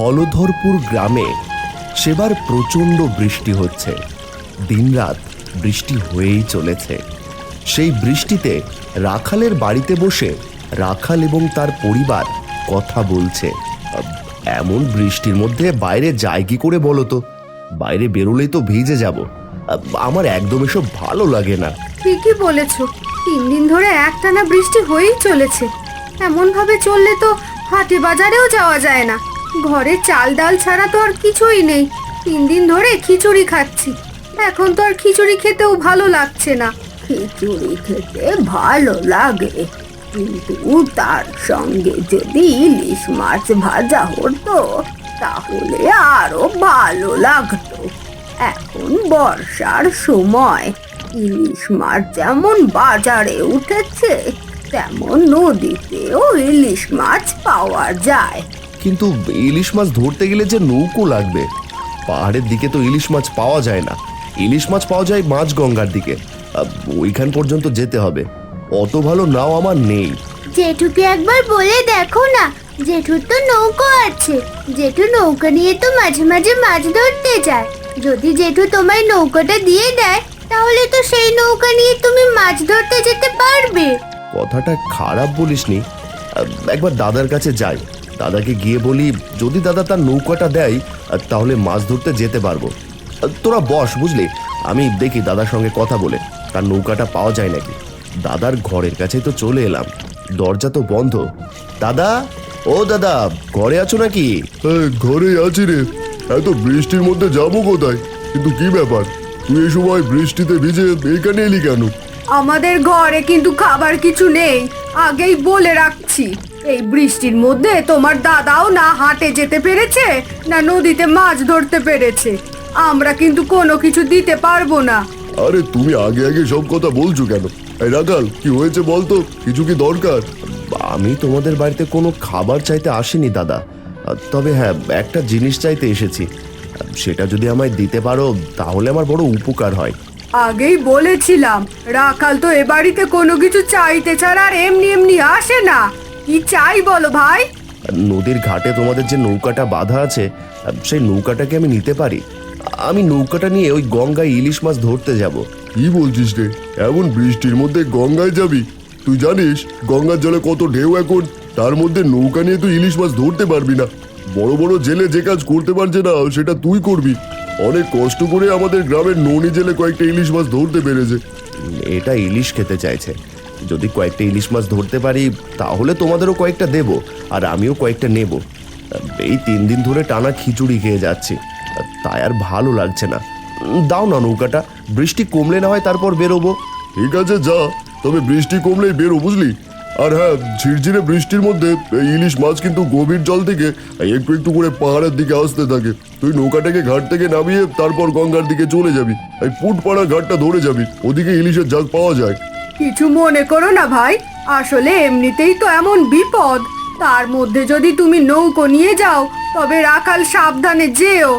হলধরপুর গ্রামে সেবার প্রচণ্ড বৃষ্টি হচ্ছে। দিনরাত বৃষ্টি হয়েই চলেছে। সেই বৃষ্টিতে রাখালের বাড়িতে বসে রাখাল এবং তার পরিবার কথা বলছে। এমন বৃষ্টির মধ্যে বাইরে যায় কি করে বলো তো? বাইরে বেরোলেই তো ভিজে যাব। আমার একদম এসব ভালো লাগে না। ঠিকই বলেছ। তিন দিন ধরে একটানা বৃষ্টি হয়েই চলেছে। এমন ভাবে চললে তো হাটে বাজারেও যাওয়া যায় না। ঘরে চাল ডাল ছাড়া তো আর কিছুই নেই। তিন দিন ধরে খিচুড়ি খাচ্ছি। এখন তো আর খিচুড়ি খেতেও ভালো লাগছে না। খিচুড়ি খেতে ভালো লাগে। কিন্তু তার সঙ্গে যদি ইলিশ মাছ ভাজা হতো, তাহলে আরও ভালো লাগতো। এখন বর্ষার সময়, ইলিশ মাছ যেমন বাজারে উঠেছে, তেমন নদীতেও ইলিশ মাছ পাওয়া যায়। কিন্তু ইলিশ মাছ ধরতে গেলে যে নৌকো লাগবে। পাহাড়ের দিকে তো ইলিশ মাছ পাওয়া যায় না। ইলিশ মাছ পাওয়া যায় মাছ গঙ্গার দিকে। ওইখান পর্যন্ত যেতে হবে। অত ভালো নাও আমার নেই। জেঠুকে একবার বলে দেখো না। জেঠুর তো নৌকো আছে। জেঠু নৌকা নিয়ে তো মাঝে মাঝে মাছ ধরতে যায়। যদি জেঠু তোমায় নৌকাটা দিয়ে দেয় তাহলে তো সেই নৌকা নিয়ে তুমি মাছ ধরতে যেতে পারবে। কথাটা খারাপ বলিসনি। একবার দাদার কাছে যাই। দাদাকে গিয়ে বলি, যদি দাদা তার নৌকাটা দেয়, তাহলে মাছ ধরতে যেতে পারব। তোরা বস, বুঝলি? আমি দেখি দাদার সঙ্গে কথা বলে, তার নৌকাটা পাওয়া যায় নাকি? দাদার ঘরের কাছে তো চলে এলাম, দরজা তো বন্ধ। দাদা? ও দাদা, ঘরে আছো নাকি? ঘরেই আছি রে। এত বৃষ্টির মধ্যে যাব কোথায়? কিন্তু কি ব্যাপার? তুই এই সময় বৃষ্টিতে ভিজে এখানে এলি কেন? আমাদের ঘরে কিন্তু খাবার কিছু নেই। আগেই বলে রাখছি এই বৃষ্টির মধ্যে তোমার দাদাও না হাটে যেতে পেরেছে না নদীতে মাছ ধরতে পেরেছে। আমরা কিন্তু কোনো কিছু দিতে পারব না। আরে তুমি আগে আগে সব কথা বলছো কেন? এই রাখাল কি হয়েছে বলতো? কিছু কি দরকার? আমি তোমাদের বাড়িতে কোনো খাবার চাইতে আসিনি দাদা। তবে হ্যাঁ একটা জিনিস চাইতে এসেছি। সেটা যদি আমায় দিতে পারো তাহলে আমার বড় উপকার হয়। আগেই বলেছিলাম রাখাল তো এ বাড়িতে কোনো কিছু চাইতে ছাড়া আর এমনি এমনি আসে না। কি চাই বলো ভাই? নদীর ঘাটে তোমাদের যে নৌকাটা বাঁধা আছে সেই নৌকাটাকে আমি নিতে পারি। আমি নৌকাটা নিয়ে ওই গঙ্গায় ইলিশ মাছ ধরতে যাব। কি বলছিস রে? এমন বৃষ্টির মধ্যে গঙ্গায় যাবি? তুই জানিস গঙ্গার জলে কত ঢেউ এখন। তার মধ্যে নৌকা নিয়ে তুই ইলিশ মাছ ধরতে পারবি না। বড় বড় জেলে যে কাজ করতে পারছে না সেটা তুই করবি। অনেক কষ্ট করে আমাদের গ্রামের ননি জেলে কয়েকটা ইলিশ মাছ ধরতে পেরেছে। এটা ইলিশ খেতে চাইছে। যদি কয়েকটা ইলিশ মাছ ধরতে পারি তাহলে তোমাদেরও কয়েকটা দেব আর আমিও কয়েকটা নেব। এই তিন দিন ধরে টানা খিচুড়ি খেয়ে যাচ্ছি। তাই আর ভালো লাগছে না। দাও না নৌকাটা বৃষ্টি কমলে না হয় তারপর বেরোবো। ঠিক আছে যা। তবে বৃষ্টি কমলেই বেরো বুঝলি? আর হ্যাঁ ঝিরঝিরে বৃষ্টির মধ্যে এই ইলিশ মাছ কিন্তু গভীর জল থেকে একটু একটু করে পাহাড়ের দিকে আসতে থাকে। তুই নৌকাটাকে ঘাট থেকে নামিয়ে তারপর গঙ্গার দিকে চলে যাবি। এই পুটপাড়া ঘাটটা ধরে যাবি। ওদিকে ইলিশের জাল পাওয়া যায়। কিছু মনে করো না ভাই, আসলে এমনিতেই তো এমন বিপদ। তার মধ্যে যদি তুমি নৌকো নিয়ে যাও, তবে রাখাল সাবধানে যেও।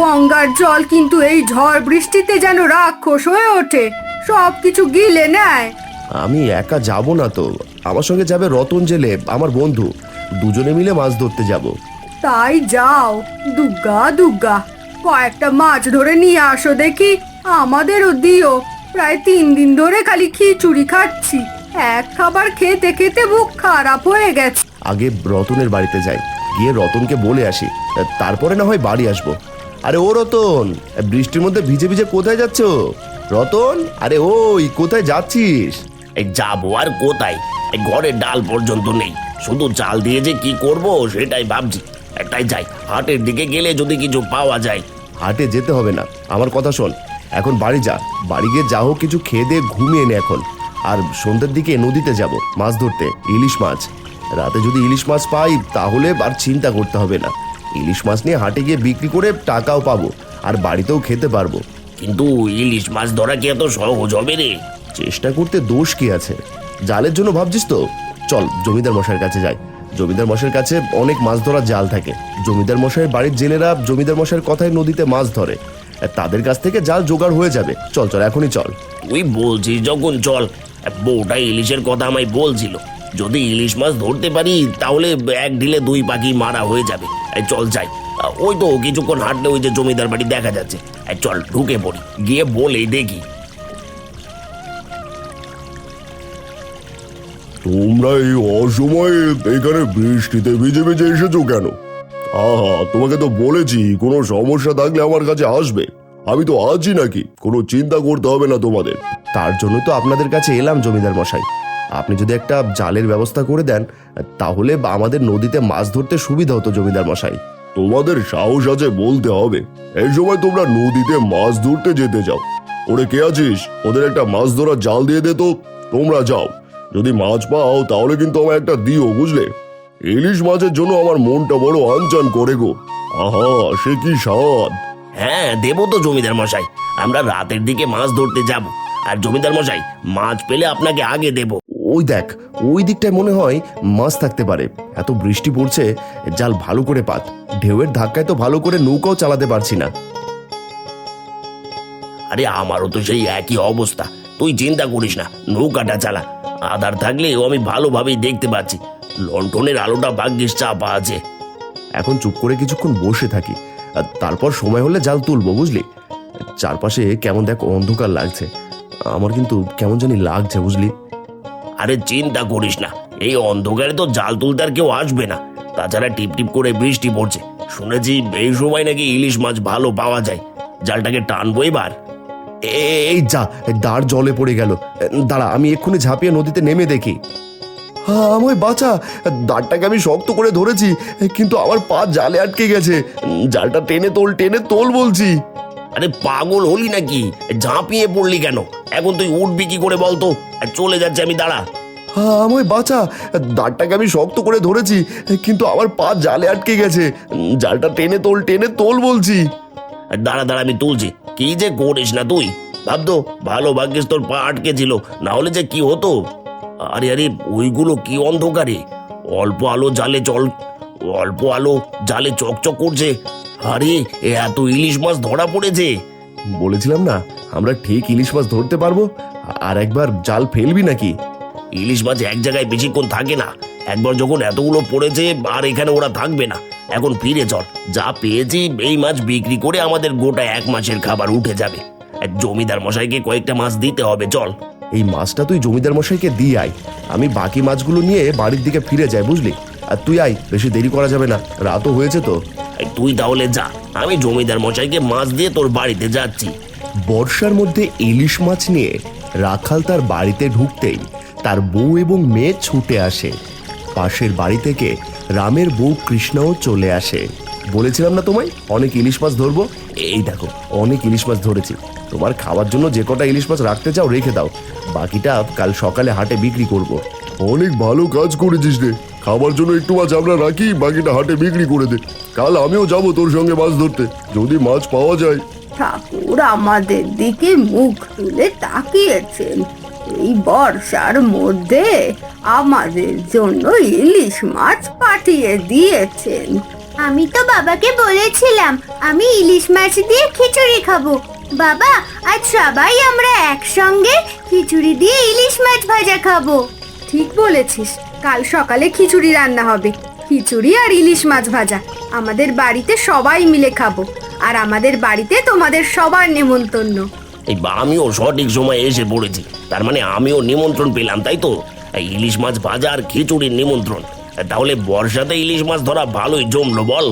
গঙ্গার জল কিন্তু এই ঝড় বৃষ্টিতে যেন রাক্ষস হয়ে ওঠে। সব কিছু গিলে নেয়। আমি একা যাব না তো। আমার সঙ্গে যাবে রতন জেলে আমার বন্ধু। দুজনে মিলে মাছ ধরতে যাব। তাই যাও। দুগ্গা দুগ্গা কয়েকটা মাছ ধরে নিয়ে আসো দেখি। আমাদেরও দিও। প্রায় তিন দিন ধরে খালি খিচুড়ি খাচ্ছি। এক খাবার খেতে খেতে বুক খারাপ হয়ে গেছে। আগে রতনের বাড়িতে যাই। গিয়ে রতনকে বলে আসি। তারপরে না হয় বাড়ি আসব। আরে ও রতন বৃষ্টির মধ্যে ভিজে ভিজে কোথায় যাচ্ছ? রতন আরে ওই কোথায় যাচ্ছিস? এই যাব আর কোথায়? এই ঘরের ডাল পর্যন্ত নেই। শুধু চাল দিয়ে যে কি করব সেটাই ভাবছি। একটাই যাই হাটের দিকে গেলে যদি কিছু পাওয়া যায়। হাটে যেতে হবে না। আমার কথা শোন এখন বাড়ি যা। বাড়ি গিয়ে যা হোক কিছু খেয়ে দিয়ে ঘুমিয়ে নে এখন। আর সন্ধ্যের দিকে নদীতে যাব মাছ ধরতে ইলিশ মাছ। রাতে যদি ইলিশ মাছ পাই তাহলে আর চিন্তা করতে হবে না। ইলিশ মাছ নিয়ে হাটে গিয়ে বিক্রি করে টাকাও পাবো আর বাড়িতেও খেতে পারব। কিন্তু ইলিশ মাছ ধরা কি এত সহজ হবে রে? চেষ্টা করতে দোষ কি আছে? জালের জন্য ভাবছিস তো? চল, জমিদার মশাইয়ের কাছে যাই। জমিদার মশাইয়ের কাছে অনেক মাছ ধরার জাল থাকে। জমিদার মশাইয়ের বাড়ির জেলেরা জমিদার মশাইয়ের কথায় নদীতে মাছ ধরে। তাদের কাছ থেকে জাল জোগাড় হয়ে যাবে। চল চল, এখনই চল। তুই বলছিস যখন চল, বউটা ইলিশের কথা আমায় বলছিল। যদি ইলিশ মাছ ধরতে পারি, তাহলে এক ঢিলে দুই পাখি মারা হয়ে যাবে। চল যাই। ওই তো কিছুক্ষণ হাঁটলে ওই যে জমিদার বাড়ি দেখা যাচ্ছে। চল, ঢুকে পড়ি। গিয়ে বলেই দেখি। তোমরা এই অসময়ে এখানে বৃষ্টিতে ভিজে ভিজে এসেছ কেন? আহা তোমাকে তো বলেছি কোনো সমস্যা থাকলে আমার কাছে আসবে। আমি তো আছি নাকি? কোনো চিন্তা করতে হবে না তোমাদের। তার জন্য তো আপনাদের কাছে এলাম জমিদার মশাই। আপনি যদি একটা জালের ব্যবস্থা করে দেন তাহলে আমাদের নদীতে মাছ ধরতে সুবিধা হতো জমিদার মশাই। তোমাদের সাহস আছে বলতে হবে। এই সময় তোমরা নদীতে মাছ ধরতে যেতে যাও। ওরে কে আছিস? ওদের একটা মাছ ধরার জাল দিয়ে দে তো। তোমরা যাও। যদি মাছ পাও তাহলে কিন্তু আমার একটা দিও বুঝলে? ইলিশ মাছের জন্য আমার মনটা বড় আনচান করে গো। আহা সে কি স্বাদ? হ্যাঁ দেবো তো জমিদার মশাই। আমরা রাতের দিকে মাছ ধরতে যাব। আর জমিদার মশাই মাছ পেলে আপনাকে আগে দেব। ওই দেখ ওই দিকটায় মনে হয় মাছ থাকতে পারে। এত বৃষ্টি পড়ছে জাল ভালো করে পাত। ঢেউয়ের ধাক্কায় তো ভালো করে নৌকাও চালাতে পারছি না। আরে আমারও তো সেই একই অবস্থা। তুই চিন্তা করিস না নৌকাটা চালা। আধার থাকলেও আমি ভালোভাবেই দেখতে পাচ্ছি। লন্ঠনের আলোটা ভাগ্যিস চাপা আছে। এখন চুপ করে কিছুক্ষণ বসে থাকি। আর তারপর সময় হলে জাল তুলবো বুঝলি? চারপাশে কেমন দেখ অন্ধকার লাগছে। আমার কিন্তু কেমন জানি লাগছে বুঝলি? আরে চিন্তা করিস না। এই অন্ধকারে তো জাল তুলতে আর কেউ আসবে না। তাছাড়া টিপ টিপ করে বৃষ্টি পড়ছে। শুনেছি এই সময় নাকি ইলিশ মাছ ভালো পাওয়া যায়। জালটাকে টানবো এবার। এই যা দাঁড় জলে পড়ে গেল। দাঁড়া আমি এক্ষুনি ঝাঁপিয়ে নদীতে নেমে দেখি। হ্যাঁ আমায় বাঁচা। দাঁড়টাকে আমি শক্ত করে ধরেছি কিন্তু আমার পা জালে আটকে গেছে। জালটা টেনে তোল টেনে তোল বলছি। আরে পাগল হলি নাকি? ঝাঁপিয়ে পড়লি কেন? এখন তুই উঠবি কি করে বলতো? চলে যাচ্ছে আমি দাঁড়া। হ্যাঁ আমায় বাঁচা। দাঁড়টাকে আমি শক্ত করে ধরেছি কিন্তু আমার পা জালে আটকে গেছে। জালটা টেনে তোল টেনে তোল বলছি। দাঁড়া দাঁড়া আমি তুলছি। কি যে করিস না তুই? ভাবতো ভালো ভাগ্যিস তোর পা আটকে ছিল, না হলে যে কি হতো? আরে আরে, ওইগুলো কি অন্ধকারে? অল্প আলো জালে চল, অল্প আলো জালে চকচক করছে। আরে, এত ইলিশ মাছ ধরা পড়েছে। বলেছিলাম না, আমরা ঠিক ইলিশ মাছ ধরতে পারব? আর একবার জাল ফেলবি নাকি? ইলিশ মাছ এক জায়গায় বেশিক্ষণ থাকে না। একবার যখন এতগুলো পড়েছে, আর এখানে ওরা থাকবে না। এখন ফিরে চল। যা পেয়েছি এই মাছ বিক্রি করে আমাদের গোটা এক মাসের খাবার উঠে যাবে। আর জমিদার মশাইকে কয়েকটা মাছ দিতে হবে চল। এই মাছটা তুই জমিদার মশাইকে দিয়ে আয়। আমি বাকি মাছগুলো নিয়ে বাড়ির দিকে ফিরে যাই বুঝলি? আর তুই আয় বেশি দেরি করা যাবে না। রাতও হয়েছে তো। এই তুই তাহলে যা। আমি জমিদার মশাইকে মাছ দিয়ে তোর বাড়িতে যাচ্ছি। বর্ষার মধ্যে ইলিশ মাছ নিয়ে রাখাল তার বাড়িতে ঢুকতেই তার বউ এবং মেয়ে ছুটে আসে। পাশের বাড়ি থেকে রামের বউ কৃষ্ণও চলে আসে। বলেছিলাম না তোমায়? অনেক ইলিশ মাছ ধরবো। এই দেখো অনেক ইলিশ মাছ ধরেছি। তোমার খাওয়ার জন্য যে কটা ইলিশ মাছ রাখতে চাও রেখে দাও। বাকিটা কাল সকালে হাটে বিক্রি করব। অনেক ভালো কাজ করেছিস রে। খাবার জন্য একটু মাছ আমরা রাখি বাকিটা হাটে বিক্রি করে দে। কাল আমিও যাব তোর সঙ্গে মাছ ধরতে। যদি মাছ পাওয়া যায়। ঠাকুর আমাদের দিকে মুখ তুলে তাকিয়েছেন। এই বর্ষার মধ্যে আমাদের জন্য ইলিশ মাছ পাঠিয়ে দিয়েছেন। আমি তো বাবাকে বলেছিলাম আমি ইলিশ মাছ দিয়ে খিচুড়ি খাব। বাবা আজ সবাই আমরা একসঙ্গে খিচুড়ি দিয়ে ইলিশ মাছ ভাজা খাব। ঠিক বলেছিস কাল সকালে খিচুড়ি রান্না হবে খিচুড়ি আর ইলিশ মাছ ভাজা। আমাদের বাড়িতে সবাই মিলে খাব আর আমাদের বাড়িতে তোমাদের সবার নেমন্তন্ন। এই বা আমিও সঠিক সময় এসে পড়েছি। তার মানে আমিও নিমন্ত্রণ পেলাম, তাই তো? ইলিশ মাছ ভাজা আর খিচুড়ির নিমন্ত্রণ। তাহলে বর্ষাতে ইলিশ মাছ ধরা ভালোই জমলো, বল।